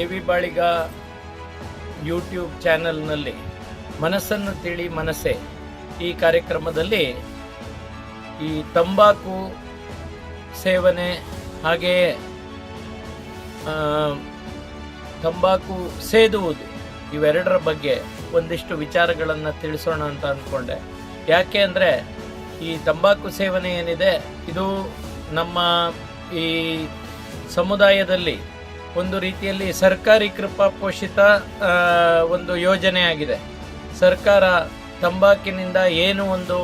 A V Baliga YouTube ಚಾನೆಲ್ನಲ್ಲಿ ಮನಸ್ಸನ್ನು ತಿಳಿ ಮನಸ್ಸೆ ಈ ಕಾರ್ಯಕ್ರಮದಲ್ಲಿ ಈ ತಂಬಾಕು ಸೇವನೆ ಹಾಗೆಯೇ ತಂಬಾಕು ಸೇದುವುದು ಇವೆರಡರ ಬಗ್ಗೆ ಒಂದಿಷ್ಟು ವಿಚಾರಗಳನ್ನು ತಿಳಿಸೋಣ ಅಂತ ಅಂದ್ಕೊಂಡೆ. ಯಾಕೆ ಅಂದರೆ ಈ ತಂಬಾಕು ಸೇವನೆ ಏನಿದೆ, ಇದು ನಮ್ಮ ಈ ಸಮುದಾಯದಲ್ಲಿ ಒಂದು ರೀತಿಯಲ್ಲಿ ಸರ್ಕಾರಿ ಕೃಪಾ ಪೋಷಿತ ಒಂದು ಯೋಜನೆ ಆಗಿದೆ ಸರ್ಕಾರ ತಂಬಾಕಿನಿಂದ ಏನು ಒಂದು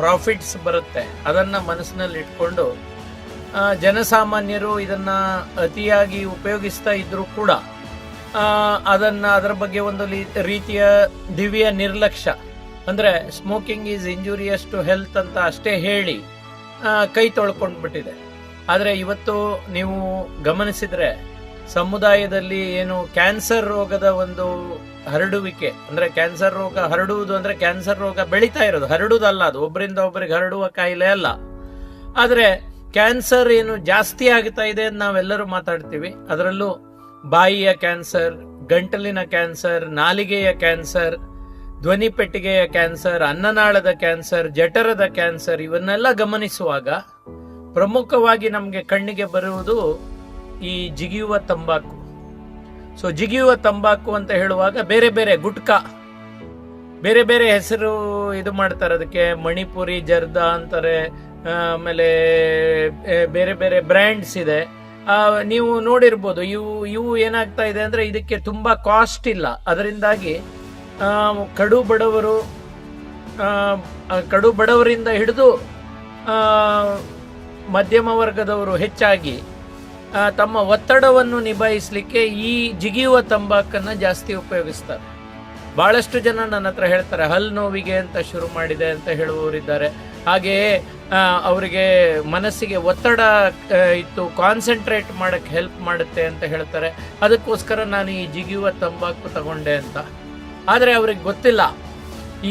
ಪ್ರಾಫಿಟ್ಸ್ ಬರುತ್ತೆ ಅದನ್ನು ಮನಸ್ಸಿನಲ್ಲಿ ಇಟ್ಕೊಂಡು ಜನಸಾಮಾನ್ಯರು ಇದನ್ನು ಅತಿಯಾಗಿ ಉಪಯೋಗಿಸ್ತಾ ಇದ್ದರೂ ಕೂಡ ಅದನ್ನು ಅದರ ಬಗ್ಗೆ ಒಂದು ರೀತಿಯ ದಿವ್ಯ ನಿರ್ಲಕ್ಷ್ಯ. ಅಂದರೆ smoking is injurious to health ಅಂತ ಅಷ್ಟೇ ಹೇಳಿ ಕೈ ಕೈ ತೊಳ್ಕೊಂಡ್ಬಿಟ್ಟಿದೆ. ಆದರೆ ಇವತ್ತು ನೀವು ಗಮನಿಸಿದ್ರೆ ಸಮುದಾಯದಲ್ಲಿ ಏನು ಕ್ಯಾನ್ಸರ್ ರೋಗದ ಒಂದು ಹರಡುವಿಕೆ, ಅಂದ್ರೆ ಕ್ಯಾನ್ಸರ್ ರೋಗ ಹರಡುವುದು ಅಂದ್ರೆ ಕ್ಯಾನ್ಸರ್ ರೋಗ ಬೆಳೀತಾ ಇರೋದು ಹರಡುವುದಲ್ಲ ಅದು ಒಬ್ಬರಿಂದ ಒಬ್ಬರಿಗೆ ಹರಡುವ ಕಾಯಿಲೆ ಅಲ್ಲ. ಆದರೆ ಕ್ಯಾನ್ಸರ್ ಏನು ಜಾಸ್ತಿ ಆಗ್ತಾ ಇದೆ ಅಂತ ನಾವೆಲ್ಲರೂ ಮಾತಾಡ್ತೀವಿ. ಅದರಲ್ಲೂ ಬಾಯಿಯ ಕ್ಯಾನ್ಸರ್, ಗಂಟಲಿನ ಕ್ಯಾನ್ಸರ್, ನಾಲಿಗೆಯ ಕ್ಯಾನ್ಸರ್, ಧ್ವನಿ ಪೆಟ್ಟಿಗೆಯ ಕ್ಯಾನ್ಸರ್, ಅನ್ನನಾಳದ ಕ್ಯಾನ್ಸರ್, ಜಠರದ ಕ್ಯಾನ್ಸರ್, ಇವನ್ನೆಲ್ಲ ಗಮನಿಸುವಾಗ ಪ್ರಮುಖವಾಗಿ ನಮಗೆ ಕಣ್ಣಿಗೆ ಬರುವುದು ಈ ಜಿಗಿಯುವ ತಂಬಾಕು. ಸೊ ಜಿಗಿಯುವ ತಂಬಾಕು ಅಂತ ಹೇಳುವಾಗ ಬೇರೆ ಬೇರೆ ಗುಟ್ಕಾ. ಬೇರೆ ಬೇರೆ ಹೆಸರು ಇದು ಮಾಡ್ತಾರೆ. ಅದಕ್ಕೆ ಮಣಿಪುರಿ, ಜರ್ದಾ ಅಂತಾರೆ. ಆಮೇಲೆ ಬೇರೆ ಬೇರೆ ಬ್ರ್ಯಾಂಡ್ಸ್ ಇದೆ. ನೀವು ನೋಡಿರ್ಬೋದು, ಇವು ಇವು ಏನಾಗ್ತಾ ಇದೆ ಅಂದರೆ ಇದಕ್ಕೆ ತುಂಬ ಕಾಸ್ಟ್ ಇಲ್ಲ. ಅದರಿಂದಾಗಿ ಕಡು ಬಡವರು ಕಡು ಬಡವರಿಂದ ಹಿಡಿದು ಮಧ್ಯಮ ವರ್ಗದವರು ಹೆಚ್ಚಾಗಿ ತಮ್ಮ ಒತ್ತಡವನ್ನು ನಿಭಾಯಿಸಲಿಕ್ಕೆ ಈ ಜಿಗಿಯುವ ತಂಬಾಕನ್ನು ಜಾಸ್ತಿ ಉಪಯೋಗಿಸ್ತಾರೆ. ಬಹಳಷ್ಟು ಜನ ನನ್ನ ಹತ್ರ ಹೇಳ್ತಾರೆ ಹಲ್ಲು ನೋವಿಗೆ ಅಂತ ಶುರು ಮಾಡಿದೆ ಅಂತ ಹೇಳುವವರಿದ್ದಾರೆ. ಹಾಗೆಯೇ ಅವರಿಗೆ ಮನಸ್ಸಿಗೆ ಒತ್ತಡ ಇತ್ತು ಕಾನ್ಸಂಟ್ರೇಟ್ ಮಾಡೋಕ್ಕೆ ಹೆಲ್ಪ್ ಮಾಡುತ್ತೆ ಅಂತ ಹೇಳ್ತಾರೆ. ಅದಕ್ಕೋಸ್ಕರ ನಾನು ಈ ಜಿಗಿಯುವ ತಂಬಾಕು ತಗೊಂಡೆ ಅಂತ. ಆದರೆ ಅವ್ರಿಗೆ ಗೊತ್ತಿಲ್ಲ.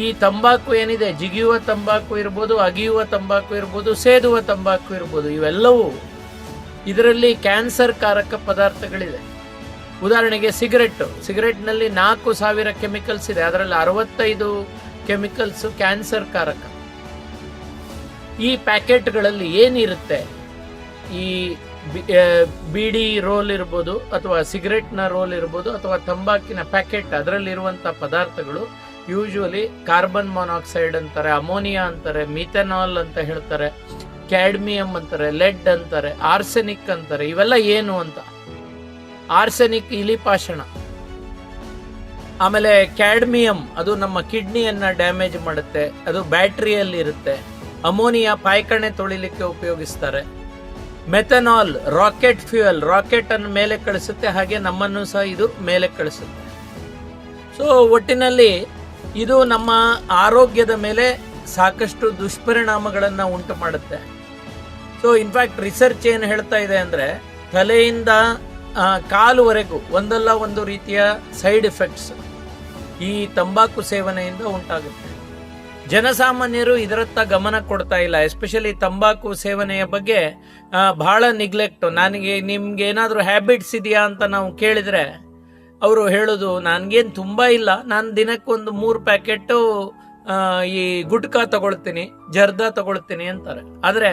ಈ ತಂಬಾಕು ಏನಿದೆ? ಜಿಗಿಯುವ ತಂಬಾಕು ಇರ್ಬೋದು, ಅಗಿಯುವ ತಂಬಾಕು ಇರ್ಬೋದು, ಸೇದುವ ತಂಬಾಕು ಇರ್ಬೋದು, ಇವೆಲ್ಲವೂ ಇದರಲ್ಲಿ ಕ್ಯಾನ್ಸರ್ ಕಾರಕ ಪದಾರ್ಥಗಳಿದೆ. ಉದಾಹರಣೆಗೆ ಸಿಗರೆಟ್ ಸಿಗರೆಟ್ನಲ್ಲಿ ನಾಲ್ಕು ಸಾವಿರ ಕೆಮಿಕಲ್ಸ್ ಇದೆ. ಅದರಲ್ಲಿ ಅರವತ್ತೈದು ಕೆಮಿಕಲ್ಸ್ ಕ್ಯಾನ್ಸರ್ ಕಾರಕ. ಈ ಪ್ಯಾಕೆಟ್ಗಳಲ್ಲಿ ಏನಿರುತ್ತೆ? ಈ ಬಿಡಿ ರೋಲ್ ಇರ್ಬೋದು ಅಥವಾ ಸಿಗರೆಟ್ನ ರೋಲ್ ಇರ್ಬೋದು ಅಥವಾ ತಂಬಾಕಿನ ಪ್ಯಾಕೆಟ್ ಅದರಲ್ಲಿರುವಂಥ ಪದಾರ್ಥಗಳು ಯೂಶುವಲಿ ಕಾರ್ಬನ್ ಮೊನಾಕ್ಸೈಡ್ ಅಂತಾರೆ, ಅಮೋನಿಯಾ ಅಂತಾರೆ, ಮಿಥೆನಾಲ್ ಅಂತ ಹೇಳ್ತಾರೆ. ಕ್ಯಾಡ್ಮಿಯಂ ಅಂತಾರೆ, ಲೆಡ್ ಅಂತಾರೆ, ಆರ್ಸೆನಿಕ್ ಅಂತಾರೆ, ಇವೆಲ್ಲ ಏನು ಅಂತ? ಆರ್ಸೆನಿಕ್ ಇಲಿಪಾಷಣ. ಆಮೇಲೆ ಕ್ಯಾಡ್ಮಿಯಂ, ಅದು ನಮ್ಮ ಕಿಡ್ನಿಯನ್ನ ಡ್ಯಾಮೇಜ್ ಮಾಡುತ್ತೆ, ಅದು ಬ್ಯಾಟ್ರಿಯಲ್ಲಿ ಇರುತ್ತೆ ಅಮೋನಿಯಾ ಪಾಯ್ಕಣೆ ತೊಳಿಲಿಕ್ಕೆ ಉಪಯೋಗಿಸ್ತಾರೆ. ಮೆಥನಾಲ್, ರಾಕೆಟ್ ಫ್ಯೂಯಲ್ ರಾಕೆಟ್ ಅನ್ನು ಮೇಲೆ ಕಳಿಸುತ್ತೆ, ಹಾಗೆ ನಮ್ಮನ್ನು ಸಹ ಇದು ಮೇಲೆ ಕಳಿಸುತ್ತೆ. ಸೊ ಒಟ್ಟಿನಲ್ಲಿ ಇದು ನಮ್ಮ ಆರೋಗ್ಯದ ಮೇಲೆ ಸಾಕಷ್ಟು ದುಷ್ಪರಿಣಾಮಗಳನ್ನು ಉಂಟು ಮಾಡುತ್ತೆ ಸೊ ಇನ್ಫ್ಯಾಕ್ಟ್ ರಿಸರ್ಚ್ ಏನು ಹೇಳ್ತಾ ಇದೆ ಅಂದರೆ, ತಲೆಯಿಂದ ಕಾಲುವರೆಗೂ ಒಂದಲ್ಲ ಒಂದು ರೀತಿಯ ಸೈಡ್ ಎಫೆಕ್ಟ್ಸ್ ಈ ತಂಬಾಕು ಸೇವನೆಯಿಂದ ಉಂಟಾಗುತ್ತೆ. ಜನಸಾಮಾನ್ಯರು ಇದರತ್ತ ಗಮನ ಕೊಡ್ತಾ ಇಲ್ಲ. ಎಸ್ಪೆಷಲಿ ತಂಬಾಕು ಸೇವನೆಯ ಬಗ್ಗೆ ಬಹಳ ನಿಗ್ಲೆಕ್ಟ್ ನನಗೆ, ನಿಮ್ಗೆ ಏನಾದರೂ ಹ್ಯಾಬಿಟ್ಸ್ ಇದೆಯಾ ಅಂತ ನಾವು ಕೇಳಿದ್ರೆ, ಅವರು ಹೇಳೋದು, ನನಗೇನು ತುಂಬ ಇಲ್ಲ. ನಾನು ದಿನಕ್ಕೊಂದು ಮೂರು ಪ್ಯಾಕೆಟು ಈ ಗುಟ್ಕಾ ತಗೊಳ್ತೀನಿ, ಜರ್ದಾ ತಗೊಳ್ತೀನಿ ಅಂತಾರೆ. ಆದರೆ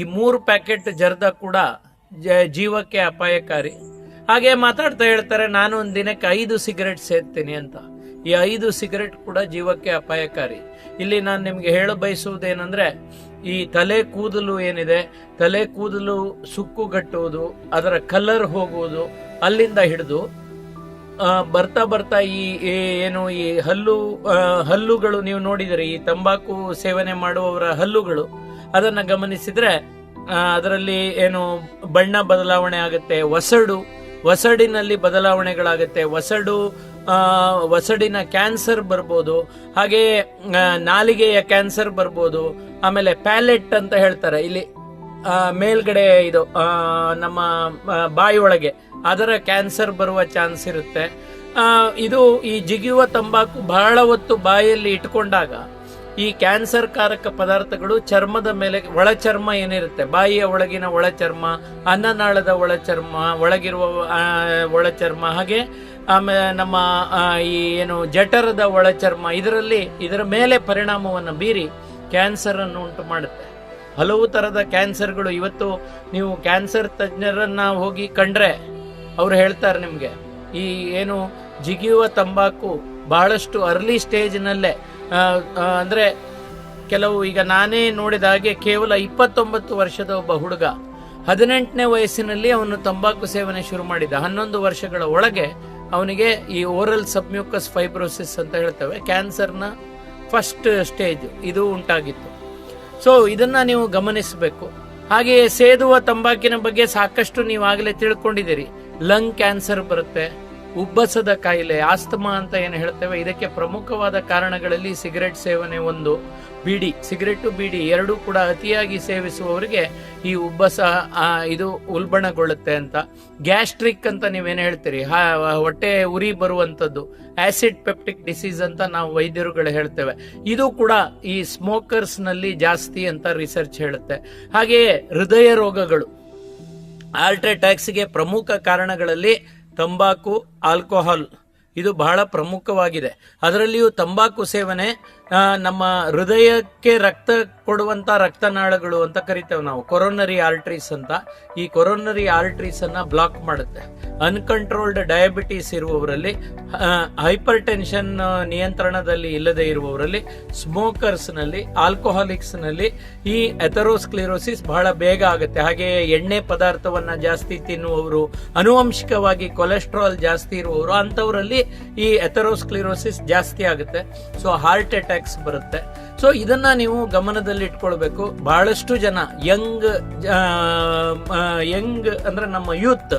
ಈ ಮೂರು ಪ್ಯಾಕೆಟ್ ಜರ್ದಾ ಕೂಡ ಜೀವಕ್ಕೆ ಅಪಾಯಕಾರಿ. ಹಾಗೆ ಮಾತಾಡ್ತಾ ಹೇಳ್ತಾರೆ, ನಾನು ಒಂದು ದಿನಕ್ಕೆ ಐದು ಸಿಗರೆಟ್ ಸೇರ್ತೀನಿ ಅಂತ. ಈ ಐದು ಸಿಗರೆಟ್ ಕೂಡ ಜೀವಕ್ಕೆ ಅಪಾಯಕಾರಿ. ಇಲ್ಲಿ ನಾನು ನಿಮಗೆ ಹೇಳ ಬಯಸುವುದೇನೆಂದ್ರೆ, ಈ ತಲೆ ಕೂದಲು ಏನಿದೆ, ತಲೆ ಕೂದಲು ಸುಕ್ಕುಗಟ್ಟುವುದು, ಅದರ ಕಲರ್ ಹೋಗುವುದು, ಅಲ್ಲಿಂದ ಹಿಡಿದು ಬರ್ತಾ ಬರ್ತಾ ಈ ಏನು, ಈ ಹಲ್ಲು ಹಲ್ಲುಗಳು ನೀವು ನೋಡಿದರೆ, ಈ ತಂಬಾಕು ಸೇವನೆ ಮಾಡುವವರ ಹಲ್ಲುಗಳು. ಅದನ್ನ ಗಮನಿಸಿದ್ರೆ ಅದರಲ್ಲಿ ಏನು, ಬಣ್ಣ ಬದಲಾವಣೆ ಆಗುತ್ತೆ ಒಸಡು ಒಸಡಿನಲ್ಲಿ ಬದಲಾವಣೆಗಳಾಗುತ್ತೆ. ಒಸಡು ಒಸಡಿನ ಕ್ಯಾನ್ಸರ್ ಬರ್ಬೋದು, ಹಾಗೆ ನಾಲಿಗೆಯ ಕ್ಯಾನ್ಸರ್ ಬರ್ಬೋದು, ಆಮೇಲೆ ಪ್ಯಾಲೆಟ್ ಅಂತ ಹೇಳ್ತಾರೆ. ಇಲ್ಲಿ ಮೇಲ್ಗಡೆ ಇದು ನಮ್ಮ ಬಾಯಿ ಒಳಗೆ ಅದರ ಕ್ಯಾನ್ಸರ್ ಬರುವ ಚಾನ್ಸ್ ಇರುತ್ತೆ. ಇದು ಈ ಜಿಗಿಯುವ ತಂಬಾಕು ಬಹಳ ಹೊತ್ತು ಬಾಯಲ್ಲಿ ಇಟ್ಕೊಂಡಾಗ ಈ ಕ್ಯಾನ್ಸರ್ ಕಾರಕ ಪದಾರ್ಥಗಳು ಚರ್ಮದ ಮೇಲೆ, ಒಳ ಚರ್ಮ ಏನಿರುತ್ತೆ? ಬಾಯಿಯ ಒಳಗಿನ ಒಳ ಚರ್ಮ, ಅನ್ನನಾಳದ ಒಳ ಚರ್ಮ, ಒಳಗಿರುವ ಒಳಚರ್ಮ ಒಳ ಚರ್ಮ, ಹಾಗೆ ಆಮೇಲೆ ನಮ್ಮ ಈ ಏನು ಜಠರದ ಒಳಚರ್ಮ ಇದರಲ್ಲಿ, ಇದರ ಮೇಲೆ ಪರಿಣಾಮವನ್ನು ಬೀರಿ ಕ್ಯಾನ್ಸರ್ ಅನ್ನು ಉಂಟು ಮಾಡುತ್ತೆ. ಹಲವು ಥರದ ಕ್ಯಾನ್ಸರ್ಗಳು. ಇವತ್ತು ನೀವು ಕ್ಯಾನ್ಸರ್ ತಜ್ಞರನ್ನ ಹೋಗಿ ಕಂಡ್ರೆ ಅವ್ರು ಹೇಳ್ತಾರೆ ನಿಮಗೆ, ಈ ಏನು ಜಿಗಿಯುವ ತಂಬಾಕು ಬಹಳಷ್ಟು ಅರ್ಲಿ ಸ್ಟೇಜ್ನಲ್ಲೇ ಅಂದ್ರೆ ಕೆಲವು ಈಗ ನಾನೇ ನೋಡಿದ ಹಾಗೆ ಕೇವಲ ಇಪ್ಪತ್ತೊಂಬತ್ತು ವರ್ಷದ ಒಬ್ಬ ಹುಡುಗ ಹದಿನೆಂಟನೇ ವಯಸ್ಸಿನಲ್ಲಿ ಅವನು ತಂಬಾಕು ಸೇವನೆ ಶುರು ಮಾಡಿದ. ಹನ್ನೊಂದು ವರ್ಷಗಳ ಒಳಗೆ ಅವನಿಗೆ ಈ ಓರಲ್ ಸಬ್ಮ್ಯೂಕಸ್ ಫೈಬ್ರೋಸಿಸ್ ಅಂತ ಹೇಳ್ತೇವೆ. ಕ್ಯಾನ್ಸರ್ನ ಫಸ್ಟ್ ಸ್ಟೇಜ್ ಇದು ಉಂಟಾಗಿತ್ತು. ಸೊ ಇದನ್ನ ನೀವು ಗಮನಿಸಬೇಕು. ಹಾಗೆಯೇ ಸೇದುವ ತಂಬಾಕಿನ ಬಗ್ಗೆ ಸಾಕಷ್ಟು ನೀವು ಆಗಲೇ ತಿಳ್ಕೊಂಡಿದ್ದೀರಿ. ಲಂಗ್ ಕ್ಯಾನ್ಸರ್ ಬರುತ್ತೆ. ಉಬ್ಬಸದ ಕಾಯಿಲೆ, ಆಸ್ತಮಾ ಅಂತ ಏನು ಹೇಳ್ತೇವೆ, ಇದಕ್ಕೆ ಪ್ರಮುಖವಾದ ಕಾರಣಗಳಲ್ಲಿ ಸಿಗರೆಟ್ ಸೇವನೆ ಒಂದು. ಬೀಡಿ ಸಿಗರೆಟ್ ಬೀಡಿ ಎರಡೂ ಕೂಡ ಅತಿಯಾಗಿ ಸೇವಿಸುವವರಿಗೆ ಈ ಉಬ್ಬಸ ಇದು ಉಲ್ಬಣಗೊಳ್ಳುತ್ತೆ ಅಂತ. ಗ್ಯಾಸ್ಟ್ರಿಕ್ ಅಂತ ನೀವೇನು ಹೇಳ್ತೀರಿ? ಹೊಟ್ಟೆ ಉರಿ ಬರುವಂಥದ್ದು ಆಸಿಡ್ ಪೆಪ್ಟಿಕ್ ಡಿಸೀಸ್ ಅಂತ ನಾವು ವೈದ್ಯರುಗಳು ಹೇಳ್ತೇವೆ. ಇದು ಕೂಡ ಈ ಸ್ಮೋಕರ್ಸ್ನಲ್ಲಿ ಜಾಸ್ತಿ ಅಂತ ರಿಸರ್ಚ್ ಹೇಳುತ್ತೆ. ಹಾಗೆಯೇ ಹೃದಯ ರೋಗಗಳು. ಆಲ್ಟ್ರ ಅಟ್ಯಾಕ್ಸ್ಗೆ ಪ್ರಮುಖ ಕಾರಣಗಳಲ್ಲಿ ತಂಬಾಕು, ಆಲ್ಕೋಹಾಲ್. ಇದು ಬಹಳ ಪ್ರಮುಖವಾಗಿದೆ. ಅದರಲ್ಲಿಯೂ ತಂಬಾಕು ಸೇವನೆ ನಮ್ಮ ಹೃದಯಕ್ಕೆ ರಕ್ತ ಕೊಡುವಂತ ರಕ್ತನಾಳಗಳು ಅಂತ ಕರಿತೇವೆ ನಾವು ಕೊರೋನರಿ ಆರ್ಟ್ರೀಸ್ ಅಂತ. ಈ ಕೊರೋನರಿ ಆರ್ಟ್ರೀಸ್ ಅನ್ನ ಬ್ಲಾಕ್ ಮಾಡುತ್ತೆ. ಅನ್ಕಂಟ್ರೋಲ್ಡ್ ಡಯಾಬಿಟೀಸ್ ಇರುವವರಲ್ಲಿ ಹೈಪರ್ ಟೆನ್ಷನ್ ನಿಯಂತ್ರಣದಲ್ಲಿ ಇಲ್ಲದೆ ಇರುವವರಲ್ಲಿ ಸ್ಮೋಕರ್ಸ್ನಲ್ಲಿ ಆಲ್ಕೋಹಾಲಿಕ್ಸ್ನಲ್ಲಿ ಈ ಎಥರೋಸ್ಕ್ಲಿರೋಸಿಸ್ ಬಹಳ ಬೇಗ ಆಗುತ್ತೆ. ಹಾಗೆ ಎಣ್ಣೆ ಪದಾರ್ಥವನ್ನ ಜಾಸ್ತಿ ತಿನ್ನುವವರು ಅನುವಂಶಿಕವಾಗಿ ಕೊಲೆಸ್ಟ್ರಾಲ್ ಜಾಸ್ತಿ ಇರುವವರು ಅಂತವರಲ್ಲಿ ಈ ಎಥರೋಸ್ಕ್ಲಿರೋಸಿಸ್ ಜಾಸ್ತಿ ಆಗುತ್ತೆ. ಸೊ ಹಾರ್ಟ್ ಅಟ್ಯಾಕ್ಸ್ ಬರುತ್ತೆ. ಸೊ ಇದನ್ನ ನೀವು ಗಮನದಲ್ಲಿ ಇಟ್ಕೊಳ್ಬೇಕು ಬಹಳಷ್ಟು ಜನ ಯಂಗ್ ಯಂಗ್ ಅಂದ್ರೆ ನಮ್ಮ ಯೂತ್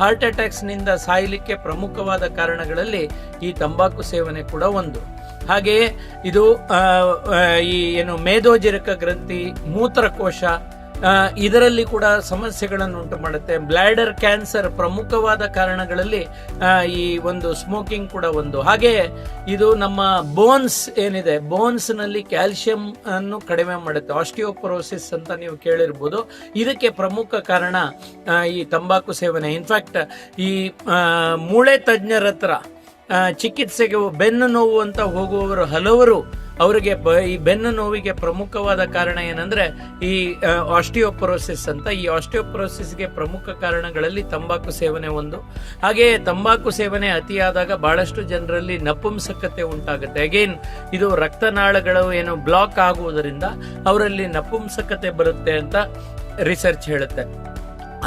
ಹಾರ್ಟ್ ಅಟ್ಯಾಕ್ಸ್ನಿಂದ ಸಾಯಲಿಕ್ಕೆ ಪ್ರಮುಖವಾದ ಕಾರಣಗಳಲ್ಲಿ ಈ ತಂಬಾಕು ಸೇವನೆ ಕೂಡ ಒಂದು. ಹಾಗೆಯೇ ಇದು ಈ ಏನು ಮೇದೋಜಿರಕ ಗ್ರಂಥಿ, ಮೂತ್ರಕೋಶ ಇದರಲ್ಲಿ ಕೂಡ ಸಮಸ್ಯೆಗಳನ್ನು ಉಂಟು ಮಾಡುತ್ತೆ. ಬ್ಲ್ಯಾಡರ್ ಕ್ಯಾನ್ಸರ್ ಪ್ರಮುಖವಾದ ಕಾರಣಗಳಲ್ಲಿ ಈ ಒಂದು ಸ್ಮೋಕಿಂಗ್ ಕೂಡ ಒಂದು. ಹಾಗೆ ಇದು ನಮ್ಮ ಬೋನ್ಸ್ ಏನಿದೆ ಬೋನ್ಸ್ನಲ್ಲಿ ಕ್ಯಾಲ್ಸಿಯಂ ಅನ್ನು ಕಡಿಮೆ ಮಾಡುತ್ತೆ. ಆಸ್ಟಿಯೋಪರೋಸಿಸ್ ಅಂತ ನೀವು ಕೇಳಿರ್ಬೋದು. ಇದಕ್ಕೆ ಪ್ರಮುಖ ಕಾರಣ ಈ ತಂಬಾಕು ಸೇವನೆ. ಇನ್ಫ್ಯಾಕ್ಟ್ ಈ ಮೂಳೆ ತಜ್ಞರ ಹತ್ರ ಚಿಕಿತ್ಸೆಗೆ ಬೆನ್ನು ನೋವು ಅಂತ ಹೋಗುವವರು ಹಲವರು ಅವರಿಗೆ ಈ ಬೆನ್ನು ನೋವಿಗೆ ಪ್ರಮುಖವಾದ ಕಾರಣ ಏನಂದ್ರೆ ಈ ಆಸ್ಟಿಯೋಪೊರೋಸಿಸ್ ಅಂತ, ಈ ಆಸ್ಟಿಯೋಪೊರೋಸಿಸ್ಗೆ ಪ್ರಮುಖ ಕಾರಣಗಳಲ್ಲಿ ತಂಬಾಕು ಸೇವನೆ ಒಂದು. ಹಾಗೆಯೇ ತಂಬಾಕು ಸೇವನೆ ಅತಿಯಾದಾಗ ಬಹಳಷ್ಟು ಜನರಲ್ಲಿ ನಪುಂಸಕತೆ ಉಂಟಾಗುತ್ತೆ. ಅಗೇನ್ ಇದು ರಕ್ತನಾಳಗಳು ಏನು ಬ್ಲಾಕ್ ಆಗುವುದರಿಂದ ಅವರಲ್ಲಿ ನಪುಂಸಕತೆ ಬರುತ್ತೆ ಅಂತ ರಿಸರ್ಚ್ ಹೇಳುತ್ತೆ.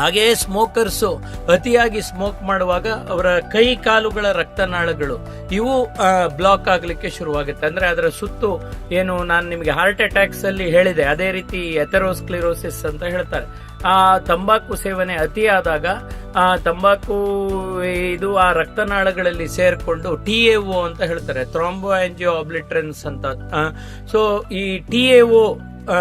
ಹಾಗೆಯೇ ಸ್ಮೋಕರ್ಸು ಅತಿಯಾಗಿ ಸ್ಮೋಕ್ ಮಾಡುವಾಗ ಅವರ ಕೈ ಕಾಲುಗಳ ರಕ್ತನಾಳಗಳು, ಇವು ಬ್ಲಾಕ್ ಆಗಲಿಕ್ಕೆ ಶುರುವಾಗುತ್ತೆ. ಅಂದ್ರೆ ಅದರ ಸುತ್ತು ಏನು ನಾನು ನಿಮಗೆ ಹಾರ್ಟ್ ಅಟ್ಯಾಕ್ಸ್ ಅಲ್ಲಿ ಹೇಳಿದೆ, ಅದೇ ರೀತಿ ಎಥೆರೋಸ್ಕ್ಲಿರೋಸಿಸ್ ಅಂತ ಹೇಳ್ತಾರೆ. ಆ ತಂಬಾಕು ಸೇವನೆ ಅತಿಯಾದಾಗ, ಆ ತಂಬಾಕು, ಇದು ಆ ರಕ್ತನಾಳಗಳಲ್ಲಿ ಸೇರಿಕೊಂಡು ಟಿ ಎ ಒ ಅಂತ ಹೇಳ್ತಾರೆ, ಥ್ರಾಂಬೋ ಆಬ್ಲಿಟ್ರೆನ್ಸ್ ಅಂತ. ಸೊ ಈ T A O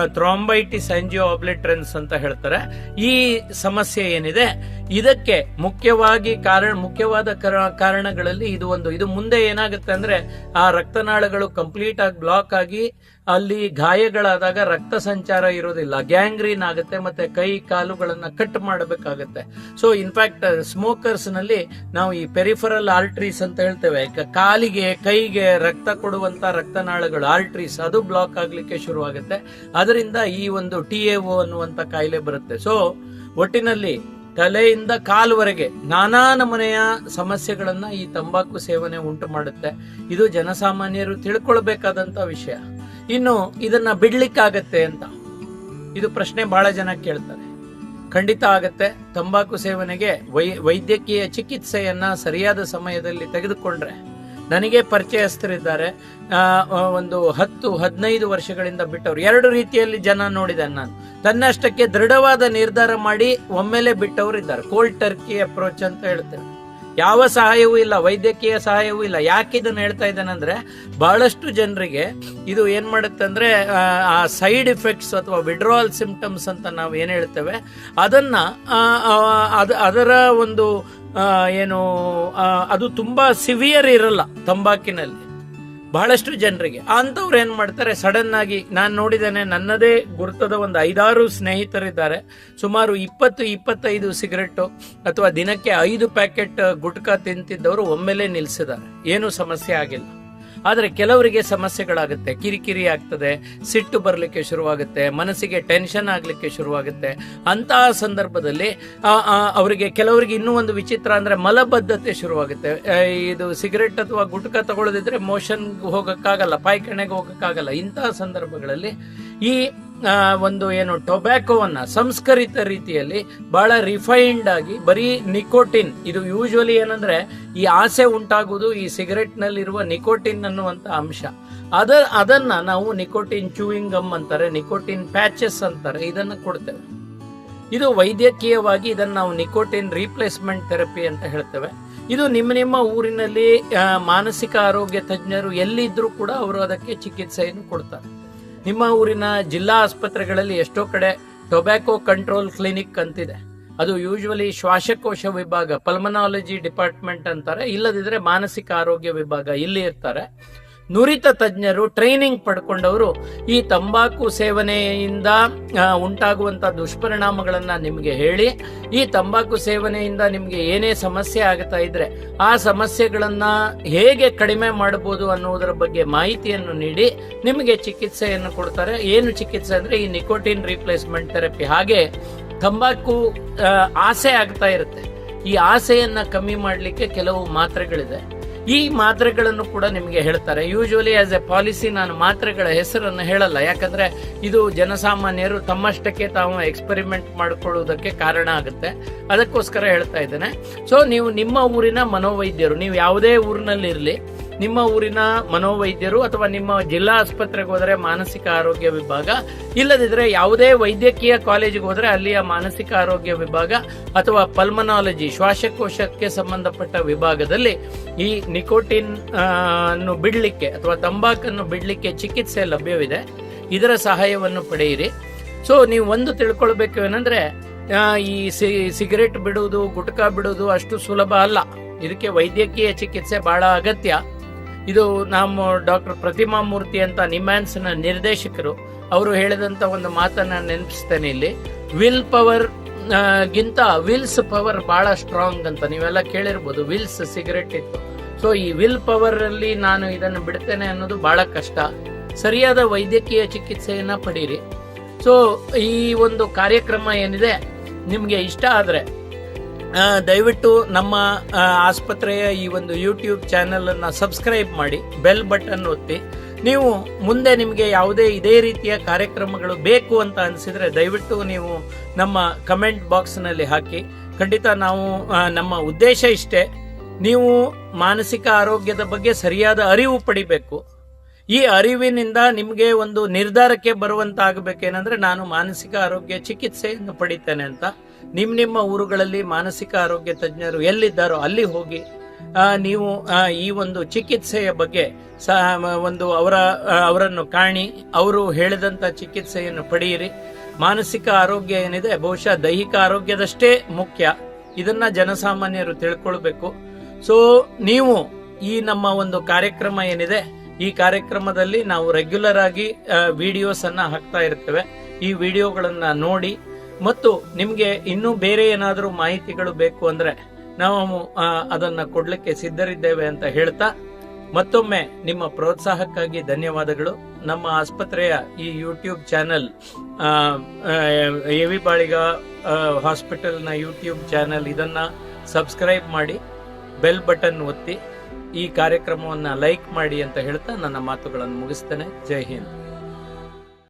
thrombitis angio obliterans ಅಂತ ಹೇಳ್ತಾರೆ. ಈ ಸಮಸ್ಯೆ ಏನಿದೆ? ಇದಕ್ಕೆ ಮುಖ್ಯವಾಗಿ ಕಾರಣ, ಮುಖ್ಯವಾದ ಕರ- ಕಾರಣಗಳಲ್ಲಿ ಇದು ಒಂದು. ಇದು ಮುಂದೆ ಏನಾಗುತ್ತೆ ಅಂದ್ರೆ, ಆ ರಕ್ತನಾಳಗಳು ಕಂಪ್ಲೀಟ್ ಆಗಿ ಬ್ಲಾಕ್ ಆಗಿ ಅಲ್ಲಿ ಗಾಯಗಳಾದಾಗ ರಕ್ತ ಸಂಚಾರ ಇರೋದಿಲ್ಲ. ಗ್ಯಾಂಗ್ರೀನ್ ಆಗುತ್ತೆ ಮತ್ತೆ ಕೈ, ಕಾಲುಗಳನ್ನ ಕಟ್ ಮಾಡಬೇಕಾಗುತ್ತೆ. ಸೊ ಇನ್ಫ್ಯಾಕ್ಟ್ ಸ್ಮೋಕರ್ಸ್ನಲ್ಲಿ ನಾವು ಈ ಪೆರಿಫರಲ್ ಆರ್ಟ್ರೀಸ್ ಅಂತ ಹೇಳ್ತೇವೆ. ಕಾಲಿಗೆ, ಕೈಗೆ ರಕ್ತ ಕೊಡುವಂತ ರಕ್ತನಾಳಗಳು ಆರ್ಟ್ರೀಸ್ ಅದು ಬ್ಲಾಕ್ ಆಗ್ಲಿಕ್ಕೆ ಶುರುವಾಗುತ್ತೆ. ಅದರಿಂದ ಈ ಒಂದು ಟಿ ಎ ಒ ಅನ್ನುವಂತ ಕಾಯಿಲೆ ಬರುತ್ತೆ. ಸೊ ಒಟ್ಟಿನಲ್ಲಿ ತಲೆಯಿಂದ ಕಾಲುವರೆಗೆ ನಾನಾ ನಮನೆಯ ಸಮಸ್ಯೆಗಳನ್ನ ಈ ತಂಬಾಕು ಸೇವನೆ ಉಂಟು ಮಾಡುತ್ತೆ. ಇದು ಜನಸಾಮಾನ್ಯರು ತಿಳ್ಕೊಳ್ಬೇಕಾದಂತ ವಿಷಯ. ಇನ್ನು ಇದನ್ನ ಬಿಡ್ಲಿಕ್ಕಾಗತ್ತೆ ಅಂತ ಇದು ಪ್ರಶ್ನೆ ಬಹಳ ಜನ ಕೇಳ್ತಾರೆ. ಖಂಡಿತ ಆಗತ್ತೆ. ತಂಬಾಕು ಸೇವನೆಗೆ ವೈ ವೈದ್ಯಕೀಯ ಚಿಕಿತ್ಸೆಯನ್ನ ಸರಿಯಾದ ಸಮಯದಲ್ಲಿ ತೆಗೆದುಕೊಂಡ್ರೆ ನನಗೆ ಪರಿಚಯಸ್ಥರಿದ್ದಾರೆ. ಒಂದು ಹತ್ತು, ಹದಿನೈದು ವರ್ಷಗಳಿಂದ ಬಿಟ್ಟವರು. ಎರಡು ರೀತಿಯಲ್ಲಿ ಜನ ನೋಡಿದೆ ನಾನು. ತನ್ನಷ್ಟಕ್ಕೆ ದೃಢವಾದ ನಿರ್ಧಾರ ಮಾಡಿ ಒಮ್ಮೆಲೆ ಬಿಟ್ಟವರು ಇದ್ದಾರೆ ಕೋಲ್ಡ್ ಟರ್ಕಿ ಅಪ್ರೋಚ್ ಅಂತ ಹೇಳ್ತೇವೆ ಯಾವ ಸಹಾಯವೂ ಇಲ್ಲ ವೈದ್ಯಕೀಯ ಸಹಾಯವೂ ಇಲ್ಲ. ಯಾಕೆ ಇದನ್ನು ಹೇಳ್ತಾ ಇದ್ದಾನಂದ್ರೆ ಬಹಳಷ್ಟು ಜನರಿಗೆ ಇದು ಏನ್ ಮಾಡುತ್ತೆ ಅಂದ್ರೆ ಆ, ಸೈಡ್ ಇಫೆಕ್ಟ್ಸ್ ಅಥವಾ ವಿಡ್ರಾವಲ್ ಸಿಂಪ್ಟಮ್ಸ್ ಅಂತ ನಾವು ಏನ್ ಹೇಳ್ತೇವೆ ಅದನ್ನ ಅದ- ಅದರ ಒಂದು ಏನು ಅದು ತುಂಬಾ ಸಿವಿಯರ್ ಇರಲ್ಲ ತಂಬಾಕಿನಲ್ಲಿ. ಬಹಳಷ್ಟು ಜನರಿಗೆ. ಅಂಥವ್ರು ಏನ್ ಮಾಡ್ತಾರೆ? ಸಡನ್ ಆಗಿ ನಾನು ನೋಡಿದ್ದೇನೆ, ನನ್ನದೇ ಗುರುತದ ಒಂದು ಐದಾರು ಸ್ನೇಹಿತರಿದ್ದಾರೆ. ಸುಮಾರು ಇಪ್ಪತ್ತು, ಇಪ್ಪತ್ತೈದು ಸಿಗರೆಟ್ ಅಥವಾ ದಿನಕ್ಕೆ ಐದು ಪ್ಯಾಕೆಟ್ ಗುಟ್ಕಾ ತಿಂತಿದ್ದವರು ಒಮ್ಮೆಲೆ ನಿಲ್ಸಿದ್ದಾರೆ. ಏನು ಸಮಸ್ಯೆ ಆಗಿಲ್ಲ. ಆದರೆ ಕೆಲವರಿಗೆ ಸಮಸ್ಯೆಗಳಾಗುತ್ತೆ. ಕಿರಿಕಿರಿ ಆಗ್ತದೆ, ಸಿಟ್ಟು ಬರಲಿಕ್ಕೆ ಶುರುವಾಗುತ್ತೆ, ಮನಸ್ಸಿಗೆ ಟೆನ್ಷನ್ ಆಗಲಿಕ್ಕೆ ಶುರುವಾಗುತ್ತೆ. ಅಂತಹ ಸಂದರ್ಭದಲ್ಲಿ ಅವರಿಗೆ, ಕೆಲವರಿಗೆ ಇನ್ನೂ ಒಂದು ವಿಚಿತ್ರ ಅಂದರೆ ಮಲಬದ್ಧತೆ ಶುರುವಾಗುತ್ತೆ. ಇದು ಸಿಗರೆಟ್ ಅಥವಾ ಗುಟ್ಕ ತಗೊಳ್ಳೋದಿದ್ರೆ ಮೋಷನ್ಗೆ ಹೋಗೋಕ್ಕಾಗಲ್ಲ ಪಾಯ್ಕಣೆಗೆ ಹೋಗಕ್ಕಾಗಲ್ಲ. ಇಂತಹ ಸಂದರ್ಭಗಳಲ್ಲಿ ಈ ಒಂದು ಏನು, ಟೊಬ್ಯಾಕೋವನ್ನ ಸಂಸ್ಕರಿತ ರೀತಿಯಲ್ಲಿ ಬಹಳ ರಿಫೈನ್ಡ್ ಆಗಿ, ಬರೀ ನಿಕೋಟಿನ್, ಇದು ಯೂಶುವಲಿ ಏನಂದ್ರೆ ಈ ಆಸೆ ಉಂಟಾಗುವುದು ಈ ಸಿಗರೆಟ್ ನಲ್ಲಿರುವ ನಿಕೋಟಿನ್ ಅನ್ನುವಂತ ಅಂಶ. ಅದ, ಅದನ್ನ ನಾವು ನಿಕೋಟಿನ್ ಚೂಯಿಂಗ್ ಗಮ್ ಅಂತಾರೆ, ನಿಕೋಟಿನ್ ಪ್ಯಾಚಸ್ ಅಂತಾರೆ, ಇದನ್ನ ಕೊಡ್ತೇವೆ. ಇದು ವೈದ್ಯಕೀಯವಾಗಿ ಇದನ್ನ ನಾವು ನಿಕೋಟಿನ್ ರೀಪ್ಲೇಸ್ಮೆಂಟ್ ಥೆರಪಿ ಅಂತ ಹೇಳ್ತೇವೆ. ಇದು ನಿಮ್ಮ ನಿಮ್ಮ ಊರಿನಲ್ಲಿ ಮಾನಸಿಕ ಆರೋಗ್ಯ ತಜ್ಞರು ಎಲ್ಲಿದ್ರೂ ಕೂಡ ಅವರು ಅದಕ್ಕೆ ಚಿಕಿತ್ಸೆಯನ್ನು ಕೊಡ್ತಾರೆ. ನಿಮ್ಮ ಊರಿನ ಜಿಲ್ಲಾ ಆಸ್ಪತ್ರೆಗಳಲ್ಲಿ ಎಷ್ಟೋ ಕಡೆ ಟೊಬ್ಯಾಕೋ ಕಂಟ್ರೋಲ್ ಕ್ಲಿನಿಕ್ ಅಂತಿದೆ. ಅದು ಯೂಶುವಲಿ ಶ್ವಾಸಕೋಶ ವಿಭಾಗ, ಪಲ್ಮನಾಲಜಿ ಡಿಪಾರ್ಟ್ಮೆಂಟ್ ಅಂತಾರೆ. ಇಲ್ಲದಿದ್ರೆ ಮಾನಸಿಕ ಆರೋಗ್ಯ ವಿಭಾಗ ಇಲ್ಲಿ ಇರ್ತಾರೆ. ನುರಿತ ತಜ್ಞರು ಟ್ರೈನಿಂಗ್ ಪಡ್ಕೊಂಡವರು ಈ ತಂಬಾಕು ಸೇವನೆಯಿಂದ ಉಂಟಾಗುವಂಥ ದುಷ್ಪರಿಣಾಮಗಳನ್ನ ನಿಮಗೆ ಹೇಳಿ, ಈ ತಂಬಾಕು ಸೇವನೆಯಿಂದ ನಿಮಗೆ ಏನೇ ಸಮಸ್ಯೆ ಆಗ್ತಾ ಇದ್ರೆ ಆ ಸಮಸ್ಯೆಗಳನ್ನ ಹೇಗೆ ಕಡಿಮೆ ಮಾಡಬಹುದು ಅನ್ನುವುದರ ಬಗ್ಗೆ ಮಾಹಿತಿಯನ್ನು ನೀಡಿ, ನಿಮಗೆ ಚಿಕಿತ್ಸೆಯನ್ನು ಕೊಡ್ತಾರೆ. ಏನು ಚಿಕಿತ್ಸೆ ಅಂದ್ರೆ ಈ ನಿಕೋಟಿನ್ ರಿಪ್ಲೇಸ್ಮೆಂಟ್ ಥೆರಪಿ ಹಾಗೆ ತಂಬಾಕು ಆಸೆ ಆಗ್ತಾ ಇರುತ್ತೆ. ಈ ಆಸೆಯನ್ನ ಕಮ್ಮಿ ಮಾಡಲಿಕ್ಕೆ ಕೆಲವು ಮಾತ್ರೆಗಳಿದೆ. ಈ ಮಾತ್ರೆಗಳನ್ನು ಕೂಡ ನಿಮಗೆ ಹೇಳ್ತಾರೆ. ಯೂಶುವಲಿ ಆಸ್ ಎ ಪಾಲಿಸಿ ನಾನು ಮಾತ್ರೆಗಳ ಹೆಸರನ್ನು ಹೇಳಲ್ಲ. ಯಾಕಂದ್ರೆ ಇದು ಜನಸಾಮಾನ್ಯರು ತಮ್ಮಷ್ಟಕ್ಕೆ ತಾವು ಎಕ್ಸ್ಪೆರಿಮೆಂಟ್ ಮಾಡಿಕೊಳ್ಳುವುದಕ್ಕೆ ಕಾರಣ ಆಗುತ್ತೆ. ಅದಕ್ಕೋಸ್ಕರ ಹೇಳ್ತಾ ಇದ್ದೇನೆ. ಸೊ ನೀವು ನಿಮ್ಮ ಊರಿನ ಮನೋವೈದ್ಯರು, ನೀವು ಯಾವುದೇ ಊರಿನಲ್ಲಿ ಇರಲಿ ನಿಮ್ಮ ಊರಿನ ಮನೋವೈದ್ಯರು ಅಥವಾ ನಿಮ್ಮ ಜಿಲ್ಲಾ ಆಸ್ಪತ್ರೆಗೆ ಹೋದರೆ ಮಾನಸಿಕ ಆರೋಗ್ಯ ವಿಭಾಗ, ಇಲ್ಲದಿದ್ರೆ ಯಾವುದೇ ವೈದ್ಯಕೀಯ ಕಾಲೇಜಿಗೆ ಹೋದರೆ ಅಲ್ಲಿಯ ಮಾನಸಿಕ ಆರೋಗ್ಯ ವಿಭಾಗ ಅಥವಾ ಪಲ್ಮನಾಲಜಿ, ಶ್ವಾಸಕೋಶಕ್ಕೆ ಸಂಬಂಧಪಟ್ಟ ವಿಭಾಗದಲ್ಲಿ ಈ ನಿಕೋಟಿನ್ ಅನ್ನು ಬಿಡಲಿಕ್ಕೆ ಅಥವಾ ತಂಬಾಕನ್ನು ಬಿಡಲಿಕ್ಕೆ ಚಿಕಿತ್ಸೆ ಲಭ್ಯವಿದೆ. ಇದರ ಸಹಾಯವನ್ನು ಪಡೆಯಿರಿ. ಸೊ ನೀವು ಒಂದು ತಿಳ್ಕೊಳ್ಬೇಕು ಏನಂದ್ರೆ ಈ ಸಿಗರೆಟ್ ಬಿಡುವುದು, ಗುಟ್ಕಾ ಬಿಡುವುದು ಅಷ್ಟು ಸುಲಭ ಅಲ್ಲ. ಇದಕ್ಕೆ ವೈದ್ಯಕೀಯ ಚಿಕಿತ್ಸೆ ಬಹಳ ಅಗತ್ಯ. ಇದು ನಮ್ಮ ಡಾಕ್ಟರ್ ಪ್ರತಿಮಾ ಮೂರ್ತಿ ಅಂತ ನಿಮ್ಯಾನ್ಸ್ನ ನಿರ್ದೇಶಕರು, ಅವರು ಹೇಳಿದಂತ ಒಂದು ಮಾತನ್ನ ನೆನಪಿಸ್ತೇನೆ ಇಲ್ಲಿ. ವಿಲ್ ಪವರ್ ಗಿಂತ ವಿಲ್ಸ್ ಪವರ್ ಬಹಳ ಸ್ಟ್ರಾಂಗ್ ಅಂತ ನೀವೆಲ್ಲ ಕೇಳಿರ್ಬೋದು. ವಿಲ್ಸ್ ಸಿಗರೆಟ್ ಇತ್ತು. ಸೊ ಈ ವಿಲ್ ಪವರ್ ಅಲ್ಲಿ ನಾನು ಇದನ್ನು ಬಿಡ್ತೇನೆ ಅನ್ನೋದು ಬಹಳ ಕಷ್ಟ. ಸರಿಯಾದ ವೈದ್ಯಕೀಯ ಚಿಕಿತ್ಸೆಯನ್ನ ಪಡೀರಿ. ಸೊ ಈ ಒಂದು ಕಾರ್ಯಕ್ರಮ ಏನಿದೆ, ನಿಮಗೆ ಇಷ್ಟ ಆದ್ರೆ ದಯವಿಟ್ಟು ನಮ್ಮ ಆಸ್ಪತ್ರೆಯ ಈ ಒಂದು ಯೂಟ್ಯೂಬ್ ಚಾನೆಲ್ ಅನ್ನ ಸಬ್ಸ್ಕ್ರೈಬ್ ಮಾಡಿ ಬೆಲ್ ಬಟನ್ ಒತ್ತಿ. ನೀವು ಮುಂದೆ ನಿಮಗೆ ಯಾವುದೇ ಇದೇ ರೀತಿಯ ಕಾರ್ಯಕ್ರಮಗಳು ಬೇಕು ಅಂತ ಅನಿಸಿದ್ರೆ ದಯವಿಟ್ಟು ನೀವು ನಮ್ಮ ಕಮೆಂಟ್ ಬಾಕ್ಸ್ನಲ್ಲಿ ಹಾಕಿ. ಖಂಡಿತ ನಾವು ನಮ್ಮ ಉದ್ದೇಶ ಇಷ್ಟೇ. ನೀವು ಮಾನಸಿಕ ಆರೋಗ್ಯದ ಬಗ್ಗೆ ಸರಿಯಾದ ಅರಿವು ಪಡಿಬೇಕು. ಈ ಅರಿವಿನಿಂದ ನಿಮಗೆ ಒಂದು ನಿರ್ಧಾರಕ್ಕೆ ಬರುವಂತಾಗಬೇಕೇನೆಂದರೆ ನಾನು ಮಾನಸಿಕ ಆರೋಗ್ಯ ಚಿಕಿತ್ಸೆಯನ್ನು ಪಡಿತೇನೆ ಅಂತ. ನಿಮ್ ನಿಮ್ಮ ಊರುಗಳಲ್ಲಿ ಮಾನಸಿಕ ಆರೋಗ್ಯ ತಜ್ಞರು ಎಲ್ಲಿದ್ದಾರೋ ಅಲ್ಲಿ ಹೋಗಿ ನೀವು ಈ ಒಂದು ಚಿಕಿತ್ಸೆಯ ಬಗ್ಗೆ ಒಂದು ಅವರ ಅವರನ್ನು ಕಾಣಿ, ಅವರು ಹೇಳಿದಂತ ಚಿಕಿತ್ಸೆಯನ್ನು ಪಡೆಯಿರಿ. ಮಾನಸಿಕ ಆರೋಗ್ಯ ಏನಿದೆ, ಬಹುಶಃ ದೈಹಿಕ ಆರೋಗ್ಯದಷ್ಟೇ ಮುಖ್ಯ. ಇದನ್ನ ಜನಸಾಮಾನ್ಯರು ತಿಳ್ಕೊಳ್ಬೇಕು. ಸೊ ನೀವು ಈ ನಮ್ಮ ಒಂದು ಕಾರ್ಯಕ್ರಮ ಏನಿದೆ, ಈ ಕಾರ್ಯಕ್ರಮದಲ್ಲಿ ನಾವು ರೆಗ್ಯುಲರ್ ಆಗಿ ವಿಡಿಯೋಸ್ ಅನ್ನ ಹಾಕ್ತಾ ಇರ್ತೇವೆ. ಈ ವಿಡಿಯೋಗಳನ್ನ ನೋಡಿ ಮತ್ತು ನಿಮ್ಗೆ ಇನ್ನೂ ಬೇರೆ ಏನಾದರೂ ಮಾಹಿತಿಗಳು ಬೇಕು ಅಂದ್ರೆ ನಾವು ಅದನ್ನ ಕೊಡ್ಲಿಕ್ಕೆ ಸಿದ್ಧರಿದ್ದೇವೆ ಅಂತ ಹೇಳ್ತಾ ಮತ್ತೊಮ್ಮೆ ನಿಮ್ಮ ಪ್ರೋತ್ಸಾಹಕ್ಕಾಗಿ ಧನ್ಯವಾದಗಳು. ನಮ್ಮ ಆಸ್ಪತ್ರೆಯ ಈ ಯೂಟ್ಯೂಬ್ ಚಾನೆಲ್ ಎವಿ ಬಾಳಿಗ ಹಾಸ್ಪಿಟಲ್ನ ಯೂಟ್ಯೂಬ್ ಚಾನೆಲ್ ಇದನ್ನ ಸಬ್ಸ್ಕ್ರೈಬ್ ಮಾಡಿ, ಬೆಲ್ ಬಟನ್ ಒತ್ತಿ, ಈ ಕಾರ್ಯಕ್ರಮವನ್ನ ಲೈಕ್ ಮಾಡಿ ಅಂತ ಹೇಳ್ತಾ ನನ್ನ ಮಾತುಗಳನ್ನು ಮುಗಿಸ್ತೇನೆ. ಜೈ ಹಿಂದ್.